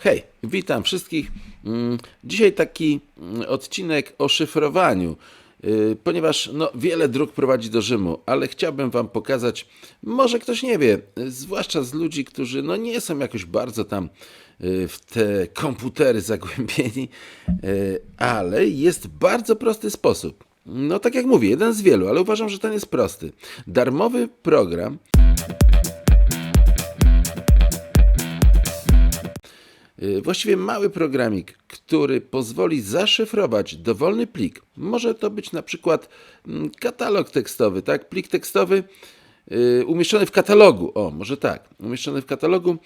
Hej, witam wszystkich. Mm, Dzisiaj taki mm, odcinek o szyfrowaniu, yy, ponieważ no, wiele dróg prowadzi do Rzymu, ale chciałbym Wam pokazać, może ktoś nie wie, zwłaszcza z ludzi, którzy no, nie są jakoś bardzo tam yy, w te komputery zagłębieni, yy, ale jest bardzo prosty sposób. No tak jak mówię, jeden z wielu, ale uważam, że ten jest prosty. Darmowy program Właściwie mały programik, który pozwoli zaszyfrować dowolny plik. Może to być na przykład mm, katalog tekstowy, tak? Plik tekstowy y, umieszczony w katalogu. O, może tak, umieszczony w katalogu.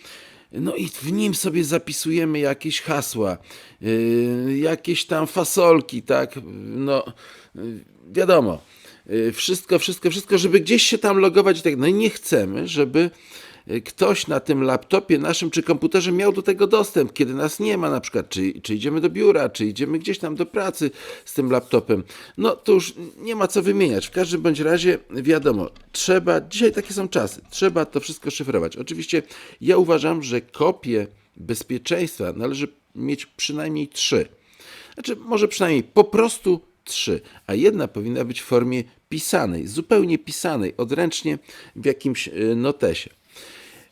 No i w nim sobie zapisujemy jakieś hasła, y, jakieś tam fasolki, tak? No, y, wiadomo. Y, Wszystko, wszystko, wszystko, żeby gdzieś się tam logować i tak. No i nie chcemy, żeby y, ktoś na tym laptopie naszym czy komputerze miał do tego dostęp, kiedy nas nie ma, na przykład, czy, czy idziemy do biura, czy idziemy gdzieś tam do pracy z tym laptopem. No to już nie ma co wymieniać. W każdym bądź razie wiadomo, trzeba, dzisiaj takie są czasy, trzeba to wszystko szyfrować. Oczywiście ja uważam, że kopie bezpieczeństwa należy mieć przynajmniej trzy. Znaczy, może przynajmniej po prostu trzy, a jedna powinna być w formie pisanej, zupełnie pisanej, odręcznie w jakimś y, notesie.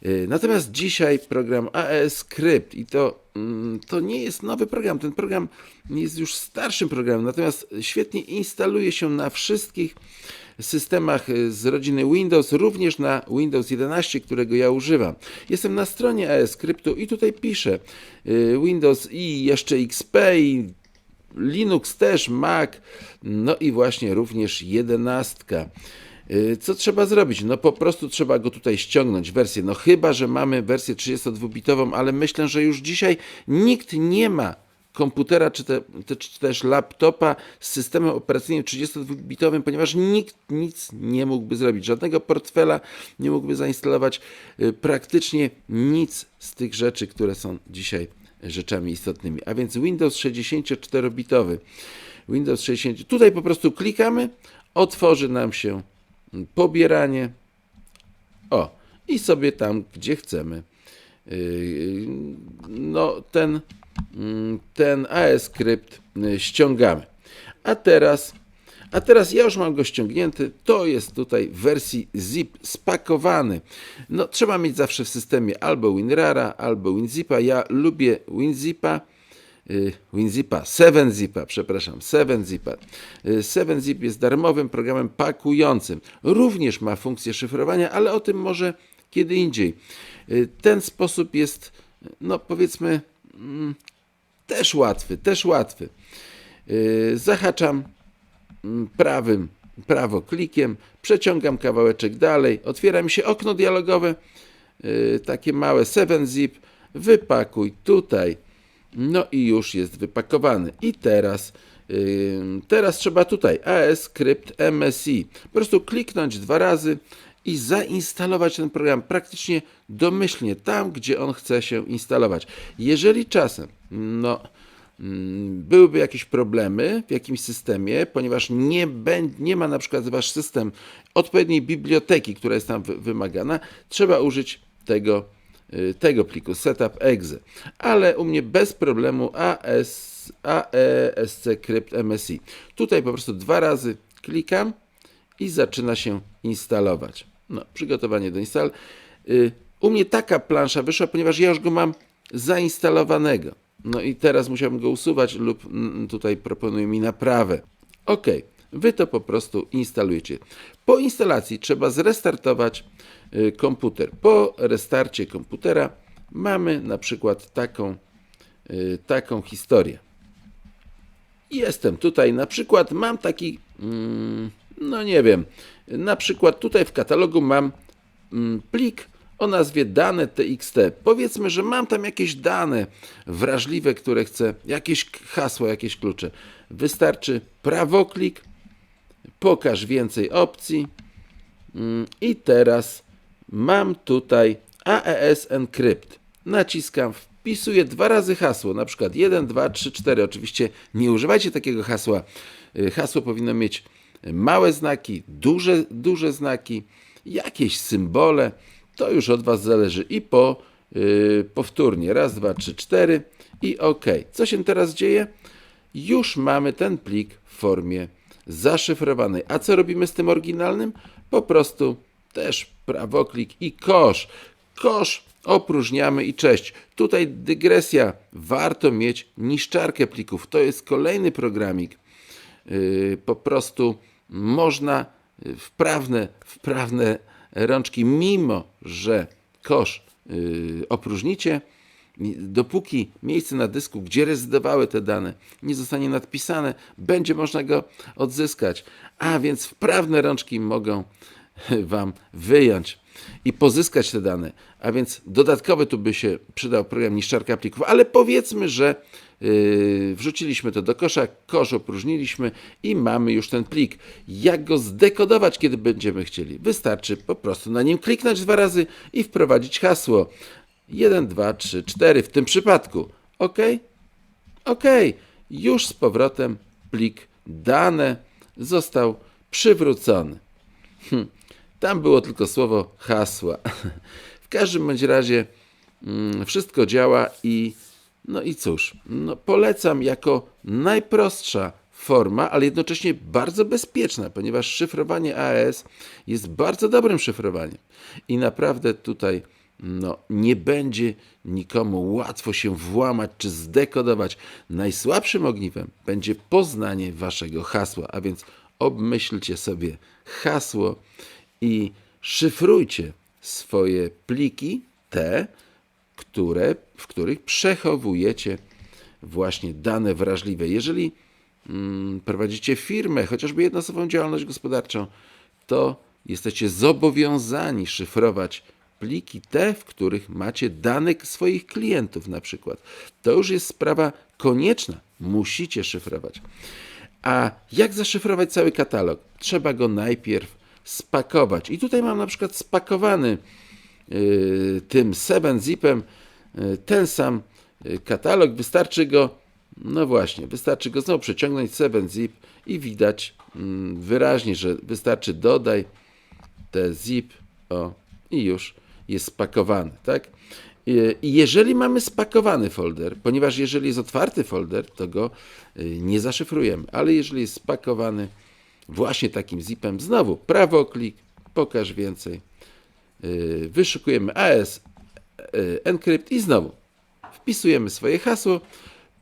Y, Natomiast dzisiaj program AES Script i to, mm, to nie jest nowy program. Ten program jest już starszym programem, natomiast świetnie instaluje się na wszystkich systemach y, z rodziny Windows, również na Windows 11, którego ja używam. Jestem na stronie AES Scriptu i tutaj piszę y, Windows i jeszcze XP i Linux też, Mac, no i właśnie również 11. Y, Co trzeba zrobić? No po prostu trzeba go tutaj ściągnąć, wersję. No chyba, że mamy wersję 32-bitową, ale myślę, że już dzisiaj nikt nie ma komputera czy, te, te, czy też laptopa z systemem operacyjnym 32-bitowym, ponieważ nikt nic nie mógłby zrobić. Żadnego portfela nie mógłby zainstalować. y, Praktycznie nic z tych rzeczy, które są dzisiaj rzeczami istotnymi. A więc Windows 64-bitowy. Windows 60. Tutaj po prostu klikamy, otworzy nam się pobieranie. O, i sobie tam, gdzie chcemy. Yy, No, ten, mm, ten AS skrypt y, ściągamy. A teraz, a teraz ja już mam go ściągnięty. To jest tutaj w wersji zip spakowany. No, trzeba mieć zawsze w systemie albo WinRara, albo WinZipa. Ja lubię WinZipa. Y, WinZipa, 7zipa, przepraszam, 7zipa. Y, 7zip jest darmowym programem pakującym. Również ma funkcję szyfrowania, ale o tym może kiedy indziej. Y, Ten sposób jest, no powiedzmy, mm, też łatwy, też łatwy. Y, Zahaczam mm, prawym prawo klikiem, przeciągam kawałeczek dalej, otwiera mi się okno dialogowe, y, takie małe 7zip, wypakuj tutaj, no i już jest wypakowany. I teraz, y, teraz trzeba tutaj AS Script MSI, po prostu kliknąć dwa razy i zainstalować ten program praktycznie domyślnie tam, gdzie on chce się instalować. Jeżeli czasem, no, byłyby jakieś problemy w jakimś systemie, ponieważ nie, nie ma na przykład wasz system odpowiedniej biblioteki, która jest tam wy- wymagana, trzeba użyć tego, tego pliku setup exe. Ale u mnie bez problemu AS, AESC Crypt MSI. Tutaj po prostu dwa razy klikam i zaczyna się instalować. No, przygotowanie do install. Y, U mnie taka plansza wyszła, ponieważ ja już go mam zainstalowanego. No i teraz musiałbym go usuwać lub mm, tutaj proponuje mi naprawę. Ok, wy to po prostu instalujecie. Po instalacji trzeba zrestartować y, komputer. Po restarcie komputera mamy na przykład taką, y, taką historię. Jestem tutaj, na przykład mam taki, mm, no nie wiem, na przykład tutaj w katalogu mam mm, plik o nazwie dane TXT. Powiedzmy, że mam tam jakieś dane wrażliwe, które chcę, jakieś hasło, jakieś klucze. Wystarczy prawoklik, pokaż więcej opcji Mm, i teraz mam tutaj AES Encrypt. Naciskam, wpisuję dwa razy hasło, na przykład 1, 2, 3, 4. Oczywiście nie używajcie takiego hasła. Y, Hasło powinno mieć małe znaki, duże, duże znaki, jakieś symbole. To już od Was zależy. I po Yy, powtórnie. Raz, dwa, trzy, cztery i OK. Co się teraz dzieje? Już mamy ten plik w formie zaszyfrowanej. A co robimy z tym oryginalnym? Po prostu też prawoklik i kosz. Kosz opróżniamy i cześć. Tutaj dygresja. Warto mieć niszczarkę plików. To jest kolejny programik. Yy, po prostu można wprawne, wprawne rączki, mimo że kosz yy, opróżnicie, dopóki miejsce na dysku, gdzie rezydowały te dane, nie zostanie nadpisane, będzie można go odzyskać. A więc wprawne rączki mogą Wam wyjąć i pozyskać te dane. A więc dodatkowy tu by się przydał program niszczarka plików, ale powiedzmy, że yy, wrzuciliśmy to do kosza, kosz opróżniliśmy i mamy już ten plik. Jak go zdekodować, kiedy będziemy chcieli? Wystarczy po prostu na nim kliknąć dwa razy i wprowadzić hasło. 1, 2, 3, 4 w tym przypadku. OK? OK. Już z powrotem plik dane został przywrócony. Hm. Tam było tylko słowo hasła. W każdym bądź razie mm, wszystko działa i no i cóż, no polecam jako najprostsza forma, ale jednocześnie bardzo bezpieczna, ponieważ szyfrowanie AES jest bardzo dobrym szyfrowaniem i naprawdę tutaj no, nie będzie nikomu łatwo się włamać czy zdekodować. Najsłabszym ogniwem będzie poznanie waszego hasła, a więc obmyślcie sobie hasło i szyfrujcie swoje pliki, te, które, w których przechowujecie właśnie dane wrażliwe. Jeżeli mm, prowadzicie firmę, chociażby jednoosobową działalność gospodarczą, to jesteście zobowiązani szyfrować pliki te, w których macie dane swoich klientów na przykład. To już jest sprawa konieczna. Musicie szyfrować. A jak zaszyfrować cały katalog? Trzeba go najpierw spakować. I tutaj mam na przykład spakowany yy, tym 7-zipem yy, ten sam yy, katalog. Wystarczy go, no właśnie, wystarczy go znowu przeciągnąć 7-zip i widać mm, wyraźnie, że wystarczy dodaj te zip o, i już jest spakowany, tak? I jeżeli mamy spakowany folder, ponieważ jeżeli jest otwarty folder, to go nie zaszyfrujemy, ale jeżeli jest spakowany właśnie takim zipem, znowu prawoklik, pokaż więcej, wyszukujemy AS encrypt i znowu wpisujemy swoje hasło,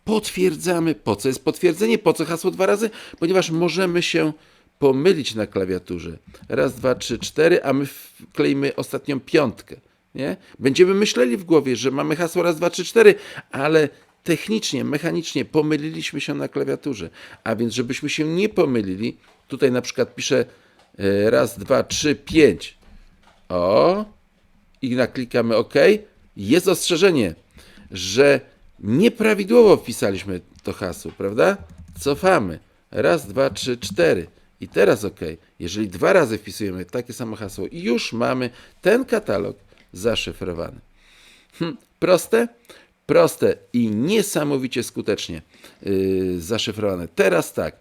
potwierdzamy, po co jest potwierdzenie, po co hasło dwa razy, ponieważ możemy się pomylić na klawiaturze. Raz, dwa, trzy, cztery, a my wkleimy ostatnią piątkę. Nie? Będziemy myśleli w głowie, że mamy hasło raz, dwa, trzy, cztery, ale technicznie, mechanicznie pomyliliśmy się na klawiaturze. A więc, żebyśmy się nie pomylili, tutaj na przykład piszę e, raz, dwa, trzy, pięć. O, i naklikamy OK. Jest ostrzeżenie, że nieprawidłowo wpisaliśmy to hasło, prawda? Cofamy. Raz, dwa, trzy, cztery. I teraz OK. Jeżeli dwa razy wpisujemy takie samo hasło, już mamy ten katalog zaszyfrowany. Hm, proste? Proste i niesamowicie skutecznie yy, zaszyfrowane. Teraz tak.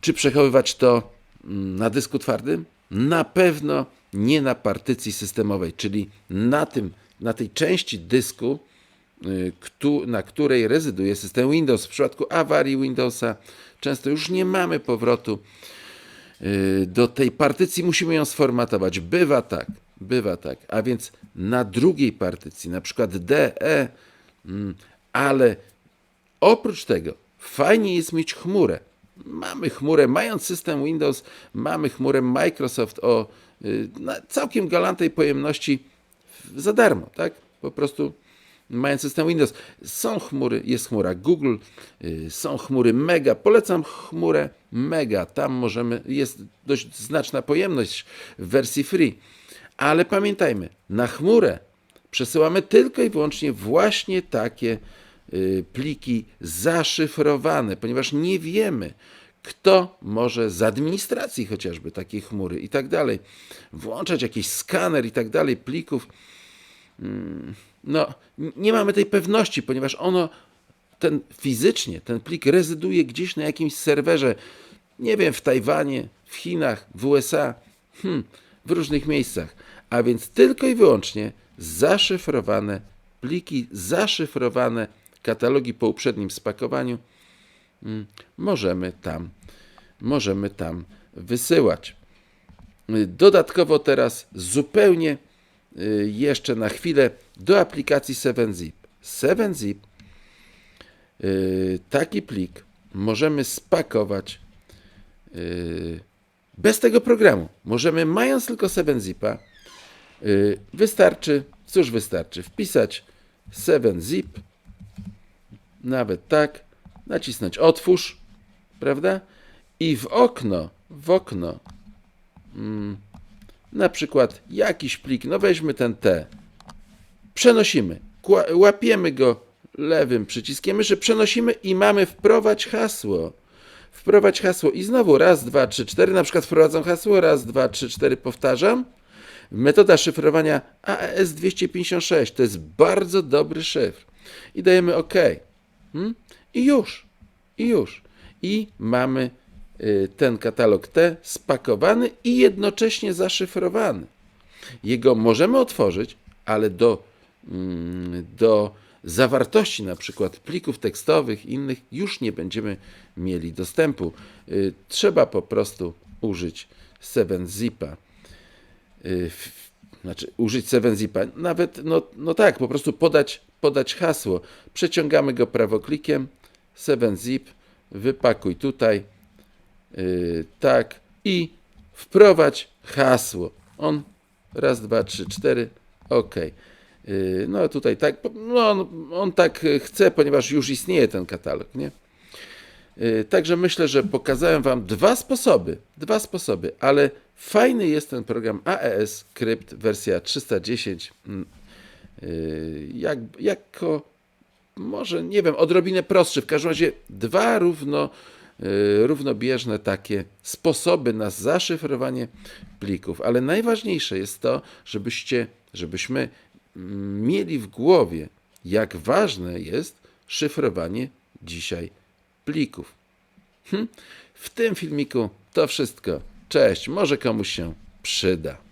Czy przechowywać to mm, na dysku twardym? Na pewno nie na partycji systemowej, czyli na, tym, na tej części dysku, yy, na której rezyduje system Windows. W przypadku awarii Windowsa często już nie mamy powrotu yy, do tej partycji, musimy ją sformatować. Bywa tak. Bywa tak. A więc na drugiej partycji, na przykład D, E, mm, ale oprócz tego fajnie jest mieć chmurę. Mamy chmurę, mając system Windows, mamy chmurę Microsoft o y, całkiem galantej pojemności za darmo, tak? Po prostu mając system Windows. Są chmury, jest chmura Google, y, są chmury Mega. Polecam chmurę Mega. Tam możemy, jest dość znaczna pojemność w wersji free ale pamiętajmy, na chmurę przesyłamy tylko i wyłącznie właśnie takie y, pliki zaszyfrowane, ponieważ nie wiemy, kto może z administracji chociażby takiej chmury i tak dalej, włączać jakiś skaner i tak dalej plików. Mm, no, nie mamy tej pewności, ponieważ ono, ten fizycznie, ten plik rezyduje gdzieś na jakimś serwerze, nie wiem, w Tajwanie, w Chinach, w USA. Hmm, w różnych miejscach. A więc tylko i wyłącznie zaszyfrowane pliki, zaszyfrowane katalogi po uprzednim spakowaniu mm, możemy tam, możemy tam wysyłać. Dodatkowo teraz zupełnie jeszcze na chwilę do aplikacji 7zip. 7zip y, taki plik możemy spakować y, bez tego programu. Możemy, mając tylko 7zipa, y, wystarczy, cóż wystarczy, wpisać 7zip, nawet tak, nacisnąć otwórz, prawda? I w okno, w okno, mm, na przykład jakiś plik, no weźmy ten T, przenosimy, łapiemy go lewym przyciskiem myszy, przenosimy i mamy wprowadź hasło. Wprowadź hasło i znowu raz, dwa, trzy, cztery, na przykład wprowadzam hasło, raz, dwa, trzy, cztery, powtarzam. Metoda szyfrowania AES 256 to jest bardzo dobry szyfr. I dajemy OK. Hmm? I już, i już. I mamy ten katalog T spakowany i jednocześnie zaszyfrowany. Jego możemy otworzyć, ale do, mm, do zawartości na przykład plików tekstowych innych już nie będziemy mieli dostępu. Y, Trzeba po prostu użyć 7zipa. Y, Znaczy użyć 7zipa. Nawet, no, no tak, po prostu podać, podać hasło. Przeciągamy go prawoklikiem, 7zip, wypakuj tutaj, Yy, tak i wprowadź hasło. On raz, dwa, trzy, cztery, ok. No tutaj tak, no on, on tak y, chce, ponieważ już istnieje ten katalog, nie? Yy, Także myślę, że pokazałem Wam dwa sposoby, dwa sposoby, ale fajny jest ten program AES Crypt wersja 310. mm, Jak, jako może, nie wiem, odrobinę prostszy. W każdym razie dwa równo, y, równobieżne takie sposoby na zaszyfrowanie plików. Ale najważniejsze jest to, żebyście, żebyśmy mieli w głowie, jak ważne jest szyfrowanie dzisiaj plików. Hm? W tym filmiku to wszystko. Cześć, może komuś się przyda.